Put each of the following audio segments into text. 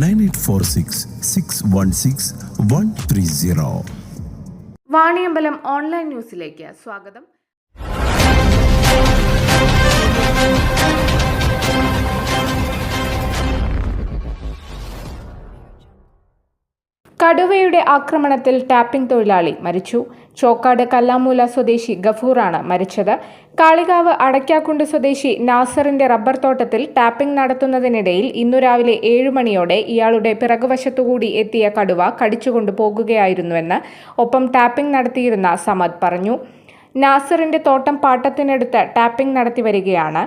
Nine eight four six six one six one three zero Vaniyambalam online ന്യൂസിലേക്ക് സ്വാഗതം. കടുവയുടെ ആക്രമണത്തിൽ ടാപ്പിംഗ് തൊഴിലാളി മരിച്ചു. ചോക്കാട് കല്ലാമൂല സ്വദേശി ഗഫൂറാണ് മരിച്ചത്. കാളികാവ് അടയ്ക്കാക്കുണ്ട് സ്വദേശി നാസറിന്റെ റബ്ബർ തോട്ടത്തിൽ ടാപ്പിംഗ് നടത്തുന്നതിനിടയിൽ ഇന്നു രാവിലെ ഏഴു മണിയോടെ ഇയാളുടെ പിറകുവശത്തുകൂടി എത്തിയ കടുവ കടിച്ചുകൊണ്ട് പോകുകയായിരുന്നുവെന്ന് ഒപ്പം ടാപ്പിംഗ് നടത്തിയിരുന്ന സമദ് പറഞ്ഞു. നാസറിന്റെ തോട്ടം പാട്ടത്തിനടുത്ത് ടാപ്പിംഗ് നടത്തി വരികയാണ്.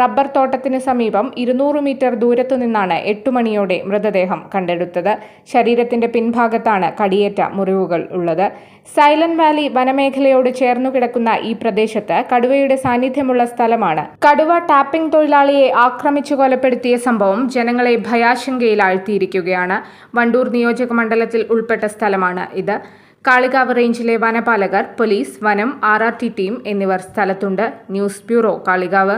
റബ്ബർ തോട്ടത്തിന് സമീപം ഇരുന്നൂറ് മീറ്റർ ദൂരത്തു നിന്നാണ് എട്ടു മണിയോടെ മൃതദേഹം കണ്ടെടുത്തത്. ശരീരത്തിന്റെ പിൻഭാഗത്താണ് കടിയേറ്റ മുറിവുകൾ ഉള്ളത്. സൈലന്റ് വാലി വനമേഖലയോട് ചേർന്നു കിടക്കുന്ന ഈ പ്രദേശത്ത് കടുവയുടെ സാന്നിധ്യമുള്ള സ്ഥലമാണ്. കടുവ ടാപ്പിംഗ് തൊഴിലാളിയെ ആക്രമിച്ചു കൊലപ്പെടുത്തിയ സംഭവം ജനങ്ങളെ ഭയാശങ്കയിൽ ആഴ്ത്തിയിരിക്കുകയാണ് വണ്ടൂർ നിയോജക മണ്ഡലത്തിൽ ഉൾപ്പെട്ട സ്ഥലമാണ് ഇത്. കാളികാവ് റേഞ്ചിലെ വനപാലകർ പോലീസ് വനം ആർ ആർ ടി ടീം എന്നിവർ സ്ഥലത്തുണ്ട്. News bureau Kalikavu.